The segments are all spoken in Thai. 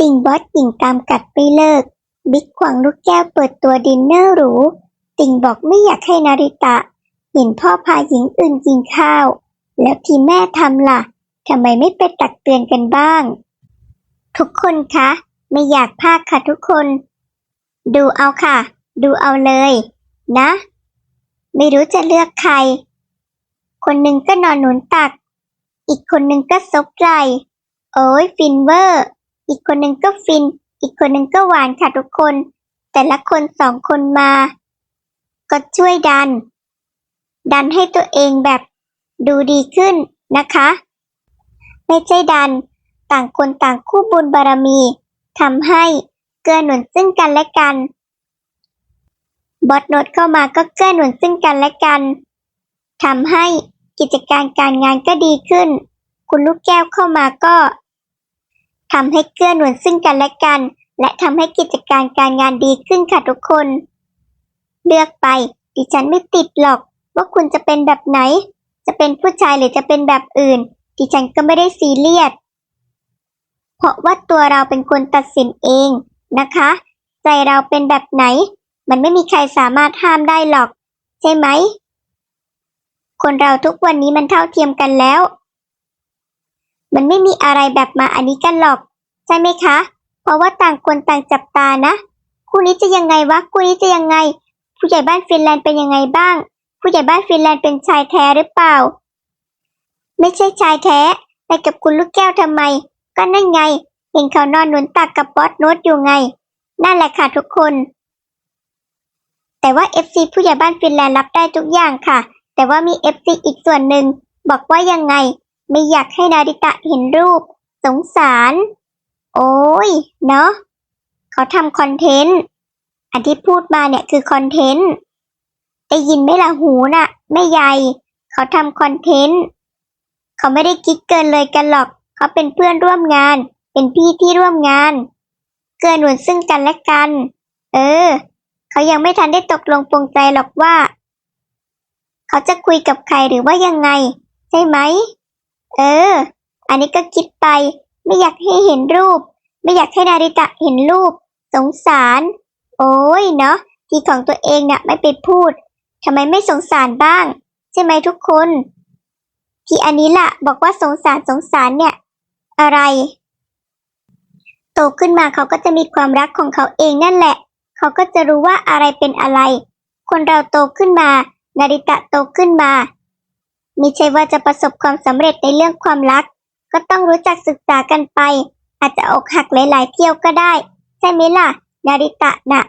ติ่งบอสหญิงตามกัดไม่เลิก บิ๊กขวางลูกแก้วเปิดตัวดินเนอร์หรู ติ่งบอกไม่อยากให้นาริตะ เห็นพ่อพาหญิงอื่นกินข้าว แล้วที่แม่ทำล่ะทำไมไม่ไปตักเตือนกันบ้าง ทุกคนคะ ไม่อยากพากค่ะทุกคน ดูเอาค่ะ ดูเอาเลย นะ ไม่รู้จะเลือกใคร คนหนึ่งก็นอนหนุนตัก อีกคนหนึ่งก็ซบไหลโอ้ยฟินเวอร์ อีกคนหนึ่งก็ฟิน อีกคนหนึ่งก็หวานค่ะทุกคน แต่ละคนสองคนมา ก็ช่วยดัน ดันให้ตัวเองแบบดูดีขึ้นนะคะ ไม่ใช่ดัน ต่างคนต่างคู่บุญบารมีทำให้เกื้อหนุนซึ่งกันและกัน บอสโนตเข้ามาก็เกื้อหนุนซึ่งกันและกันทำให้กิจการการงานก็ดีขึ้น คุณลูกแก้วเข้ามาก็ ทำให้เกื้อหนุนซึ่งกันและกัน และทำให้กิจการการงานดีขึ้นค่ะทุกคน เลือกไป ดิฉันไม่ติดหรอก ว่าคุณจะเป็นแบบไหน จะเป็นผู้ชายหรือจะเป็นแบบอื่น ดิฉันก็ไม่ได้ซีเรียสเพราะว่าตัวเราเป็นคนตัดสินเองนะคะ ใจเราเป็นแบบไหน มันไม่มีใครสามารถห้ามได้หรอก ใช่ไหม คนเราทุกวันนี้มันเท่าเทียมกันแล้ว มันไม่มีอะไรแบบมาอันนี้กันหรอก ใช่ไหมคะ เพราะว่าต่างคนต่างจับตานะ คู่นี้จะยังไงวะคู่นี้จะยังไง ผู้ใหญ่บ้านฟินแลนด์เป็นยังไงบ้าง ผู้ใหญ่บ้านฟินแลนด์เป็นชายแท้หรือเปล่า ไม่ใช่ชายแท้ไปกับคุณลูกแก้วทำไม ก็นั่นไง เห็นเขานอนหนุนตักกับบอสโน้ตอยู่ไง นั่นแหละค่ะทุกคน แต่ว่า FC ผู้ใหญ่บ้านฟินแลนด์รับได้ทุกอย่างค่ะ แต่ว่ามี FC อีกส่วนหนึ่งบอกว่ายังไง ไม่อยากให้นาริตะเห็นรูป สงสาร โอ้ย เนาะเขาทำคอนเทนต์ อันที่พูดมาเนี่ยคือคอนเทนต์ ได้ยินไหมล่ะหูน่ะแม่ใหญ่ เขาทำคอนเทนต์ เขาไม่ได้คิดเกินเลยกันหรอก เขาเป็นเพื่อนร่วมงาน เป็นพี่ที่ร่วมงาน เกื้อหนุนซึ่งกันและกัน เออ เขายังไม่ทันได้ตกลงปรงใจหรอกว่า เขาจะคุยกับใครหรือว่ายังไง ใช่ไหม เออ อันนี้ก็คิดไป ไม่อยากให้เห็นรูป ไม่อยากให้นาริตะเห็นรูป สงสาร โอ้ยเนาะที่ของตัวเองน่ะไม่ไปพูดทำไมไม่สงสารบ้าง ใช่ไหมทุกคน ที่อันนี้ล่ะ บอกว่าสงสารสงสารเนี่ย อะไร โตขึ้นมาเขาก็จะมีความรักของเขาเองนั่นแหละ เขาก็จะรู้ว่าอะไรเป็นอะไร คนเราโตขึ้นมา นาริตะโตขึ้นมา ม่ใช่ว่าจะประสบความสำเร็จในเรื่องความรัก ก็ต้องรู้จักศึกษากันไป อาจจะอกหักหลายๆเที่ยวก็ได้ ใช่ไหมล่ะ นาริตะน่ะ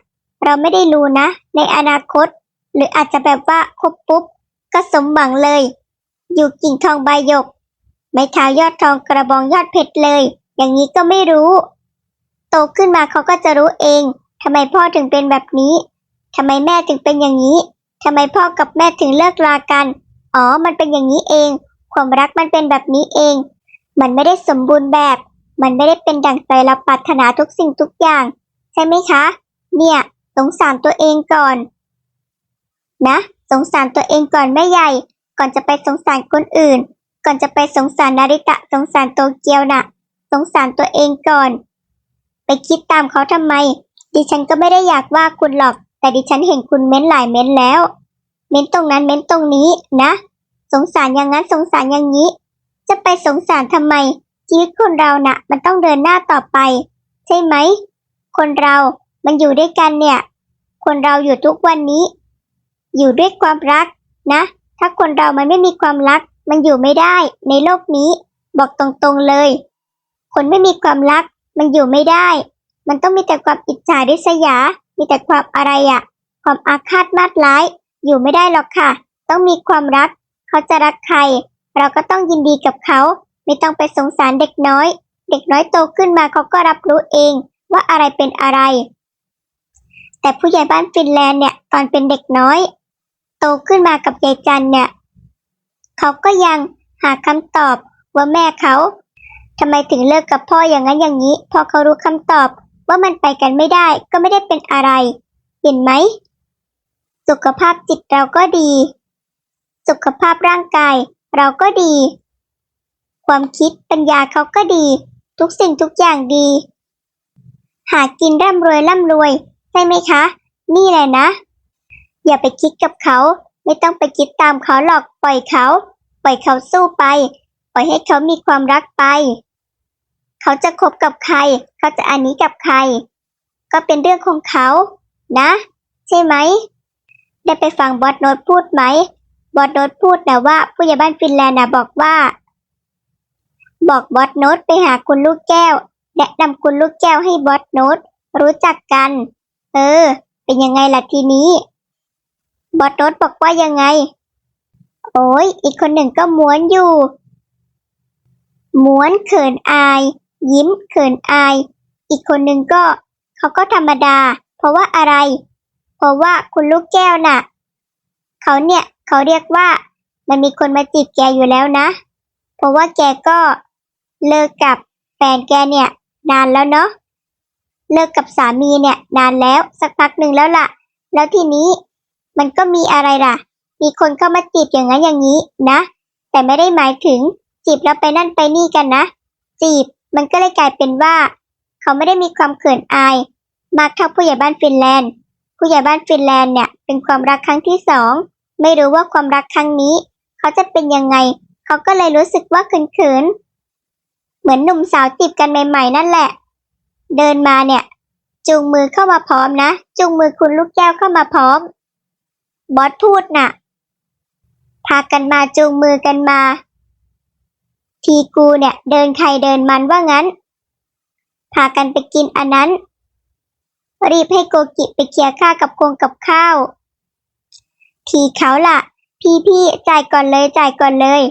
เราไม่ได้รู้นะ ในอนาคต หรืออาจจะแบบว่าคบปุ๊บ ก็สมหวังเลย อยู่กิ่งทองใบหยก ไม่เท้ายอดทองกระบองยอดเพชรเลย อย่างนี้ก็ไม่รู้ โตขึ้นมาเขาก็จะรู้เองทำไมพ่อถึงเป็นแบบนี้ทำไมแม่ถึงเป็นอย่างนี้ทำไมพ่อกับแม่ถึงเลิกลากัน อ๋อ มันเป็นอย่างนี้เอง ความรักมันเป็นแบบนี้เอง มันไม่ได้สมบูรณ์แบบ มันไม่ได้เป็นดั่งใจเราปรารถนาทุกสิ่งทุกอย่าง ใช่ไหมคะ เนี่ย สงสารตัวเองก่อน นะ สงสารตัวเองก่อนแม่ใหญ่ ก่อนจะไปสงสารคนอื่น ก่อนจะไปสงสารนาริตะ สงสารโตเกียวน่ะ สงสารตัวเองก่อน ไปคิดตามเขาทำไม ดิฉันก็ไม่ได้อยากว่าคุณหรอก แต่ดิฉันเห็นคุณเม้นหลายเม้นแล้ว เม้นตรงนั้นเม้นตรงนี้นะ สงสารอย่างนั้นสงสารอย่างนี้ จะไปสงสารทำไม ชีวิตคนเราน่ะ มันต้องเดินหน้าต่อไป ใช่ไหม คนเรา มันอยู่ด้วยกันเนี่ย คนเราอยู่ทุกวันนี้ อยู่ด้วยความรักนะ ถ้าคนเรามันไม่มีความรัก มันอยู่ไม่ได้ในโลกนี้ บอกตรงๆเลย คนไม่มีความรัก มันอยู่ไม่ได้ มันต้องมีแต่ความอิจฉาริษยา มีแต่ความอะไรอะความอาฆาตมาดร้าย อยู่ไม่ได้หรอกค่ะ ต้องมีความรัก เขาจะรักใคร เราก็ต้องยินดีกับเขา ไม่ต้องไปสงสารเด็กน้อย เด็กน้อยโตขึ้นมาเขาก็รับรู้เองว่าอะไรเป็นอะไร แต่ผู้ใหญ่บ้านฟินแลนด์เนี่ย ตอนเป็นเด็กน้อย โตขึ้นมากับยายจันเนี่ย เขาก็ยังหาคำตอบว่าแม่เขาทำไมถึงเลิกกับพ่ออย่างนั้นอย่างนี้ พอเขารู้คำตอบว่ามันไปกันไม่ได้ก็ไม่ได้เป็นอะไร เห็นไหม สุขภาพจิตเราก็ดี สุขภาพร่างกายเราก็ดี ความคิดปัญญาเขาก็ดี ทุกสิ่งทุกอย่างดี หากินร่ำรวยร่ำรวย ใช่ไหมคะ นี่แหละนะ อย่าไปคิดกับเขา ไม่ต้องไปคิดตามเขาหรอกปล่อยเขา ปล่อยเขาสู้ไป ปล่อยให้เขามีความรักไป เขาจะคบกับใคร เขาจะอันนี้กับใคร ก็เป็นเรื่องของเขา นะ ใช่ไหม ได้ไปฟังบอสโนตพูดไหมบอสโนตพูดนะว่าผู้ใหญ่บ้านฟินแลนด์นะบอกว่า บอกบอสโนตไปหาคุณลูกแก้วแนะนำคุณลูกแก้วให้บอสโนตรู้จักกัน เออ เป็นยังไงล่ะทีนี้ บอสโนตบอกว่ายังไง โอ้ยอีกคนหนึ่งก็ม้วนอยู่ ม้วนเขินอาย ยิ้มเขินอาย อีกคนหนึ่งก็ เขาก็ธรรมดา เพราะว่าอะไร เพราะว่าคุณลูกแก้วน่ะ เขาเนี่ยเขาเรียกว่ามันมีคนมาจีบแกอยู่แล้วนะ เพราะว่าแกก็เลิกกับแฟนแกเนี่ย นานแล้วเนาะเลิกกับสามีเนี่ย นานแล้วสักพักหนึ่งแล้วล่ะ แล้วทีนี้มันก็มีอะไรล่ะ มีคนเข้ามาจีบอย่างนั้นอย่างนี้นะ แต่ไม่ได้หมายถึงจีบแล้วไปนั่นไปนี่กันนะ จีบมันก็เลยกลายเป็นว่า เขาไม่ได้มีความเขินอาย มากเท่าผู้ใหญ่บ้านฟินแลนด์ ผู้ใหญ่บ้านฟินแลนด์เนี่ยเป็นความรักครั้งที่สองไม่รู้ว่าความรักครั้งนี้ เขาจะเป็นยังไง เขาก็เลยรู้สึกว่าเขินๆเหมือนหนุ่มสาวจีบกันใหม่ ๆ นั่นแหละ เดินมาเนี่ย จูงมือเข้ามาพร้อมนะ จูงมือคุณลูกแก้วเข้ามาพร้อม บอสพูดน่ะ พากันมาจูงมือกันมา ทีกูเนี่ย เดินใครเดินมันว่างั้น พากันไปกินอันนั้น รีบให้โกกิไปเคลียร์ค่ากับโคงกับข้าว ทีเขาล่ะ พี่พี่จ่ายก่อนเลยจ่ายก่อนเลย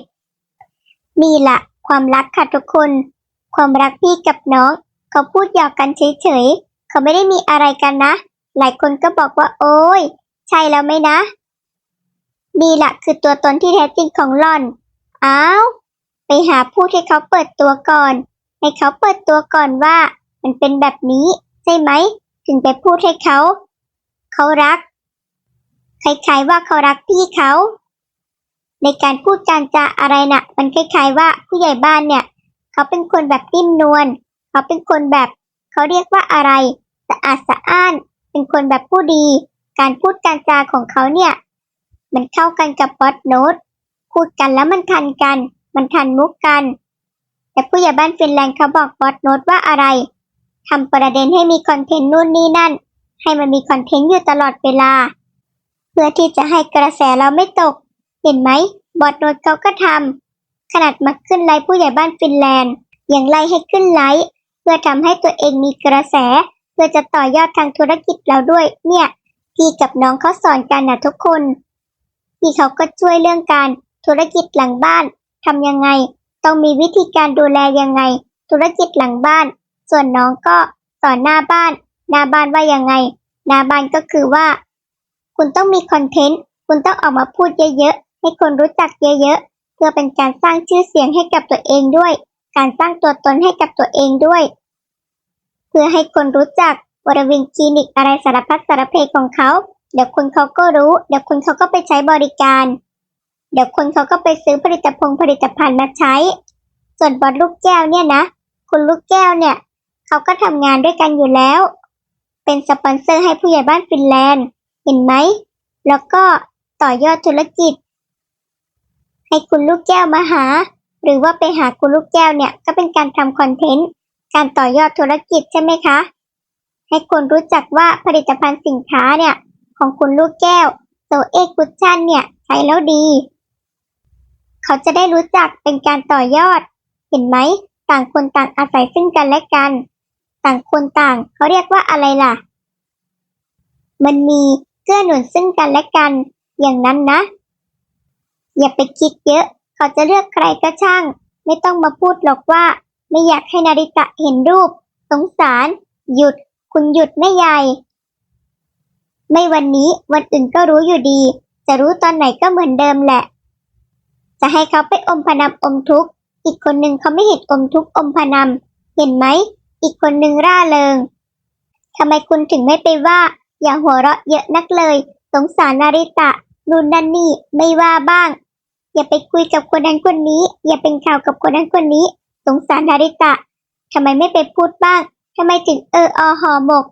นี่ล่ะ ความรักค่ะทุกคน ความรักพี่กับน้อง เขาพูดหยอกกันเฉยๆ เขาไม่ได้มีอะไรกันนะ หลายคนก็บอกว่า โอ้ย ใช่แล้วไหมนะ นี่ล่ะคือตัวตนที่แท้จริงของหล่อน อ้าว ไปหาผู้ที่เขาเปิดตัวก่อน ให้เขาเปิดตัวก่อนว่า มันเป็นแบบนี้ ใช่ไหม ถึงไปพูดให้เขา เขารัก คล้ายๆว่าเขารักพี่เขา ในการพูดการจาอะไรน่ะ มันคล้ายๆว่าผู้ใหญ่บ้านเนี่ย เขาเป็นคนแบบนิ่มนวลเขาเป็นคนแบบเขาเรียกว่าอะไรสะอาดสะอ้าน เป็นคนแบบผู้ดี การพูดการจาของเขาเนี่ย มันเข้ากันกับบอสโนตพูดกันแล้วมันทันกัน มันทันมุกกัน แต่ผู้ใหญ่บ้านฟินแลนด์เขาบอกบอสโนตว่าอะไร ทำประเด็นให้มีคอนเทนต์นู่นนี่นั่น ให้มันมีคอนเทนต์อยู่ตลอดเวลา เพื่อที่จะให้กระแสเราไม่ตก เห็นไหมบอสโนตเขาก็ทำขนาดมาขึ้นไลฟ์ผู้ใหญ่บ้านฟินแลนด์ยังไล่ให้ขึ้นไลฟ์เพื่อทำให้ตัวเองมีกระแส เพื่อจะต่อยอดทางธุรกิจเราด้วย เนี่ยพี่กับน้องเขาสอนกันนะทุกคนพี่เขาก็ช่วยเรื่องการธุรกิจหลังบ้านทำยังไง ต้องมีวิธีการดูแลยังไง ธุรกิจหลังบ้าน ส่วนน้องก็สอนหน้าบ้าน หน้าบ้านว่ายังไง หน้าบ้านก็คือว่า คุณต้องมีคอนเทนต์ คุณต้องออกมาพูดเยอะๆ ให้คนรู้จักเยอะๆ เพื่อเป็นการสร้างชื่อเสียงให้กับตัวเองด้วย การสร้างตัวตนให้กับตัวเองด้วย เพื่อให้คนรู้จักบริเวณคลินิกอะไรสารพัดสารเพของเขา เดี๋ยวคนเขาก็รู้ เดี๋ยวคนเขาก็ไปใช้บริการ เดี๋ยวคนเขาก็ไปซื้อผลิตภัณฑ์ผลิตภัณฑ์มาใช้ ส่วนบอลลูกแก้วเนี่ยนะ คุณลูกแก้วเนี่ย เขาก็ทำงานด้วยกันอยู่แล้ว เป็นสปอนเซอร์ให้ผู้ใหญ่บ้านฟินแลนด์ เห็นไหม แล้วก็ต่อยอดธุรกิจ ให้คุณลูกแก้วมาหา หรือว่าไปหาคุณลูกแก้วเนี่ย ก็เป็นการทำคอนเทนต์ การต่อยอดธุรกิจใช่ไหมคะ ให้คนรู้จักว่าผลิตภัณฑ์สินค้าเนี่ย ของคุณลูกแก้วโซเอ็กคุชชั่นเนี่ยใช้แล้วดี เขาจะได้รู้จักเป็นการต่อยอด เห็นไหม ต่างคนต่างอาศัยซึ่งกันและกัน ต่างคนต่างเขาเรียกว่าอะไรล่ะ มันมีเกื้อหนุนซึ่งกันและกัน อย่างนั้นนะ อย่าไปคิดเยอะ เขาจะเลือกใครก็ช่าง ไม่ต้องมาพูดหรอกว่า ไม่อยากให้นาริตะเห็นรูป สงสาร หยุด คุณหยุดไม่ใหญ่ไม่วันนี้วันอื่นก็รู้อยู่ดี จะรู้ตอนไหนก็เหมือนเดิมแหละ จะให้เขาไปอมพนำอมทุกข์ อีกคนหนึ่งเขาไม่เห็นอมทุกข์อมพนำเห็นไหม อีกคนหนึ่งร่าเริงทำไมคุณถึงไม่ไปว่า อย่าหัวเราะเยอะนักเลย สงสารนาริตะนู่นนั่นนี่ไม่ว่าบ้าง อย่าไปคุยกับคนนั้นคนนี้ อย่าเป็นข่าวกับคนนั้นคนนี้ สงสารนาริตะทำไมไม่ไปพูดบ้างทำไมถึงเอออหอหมก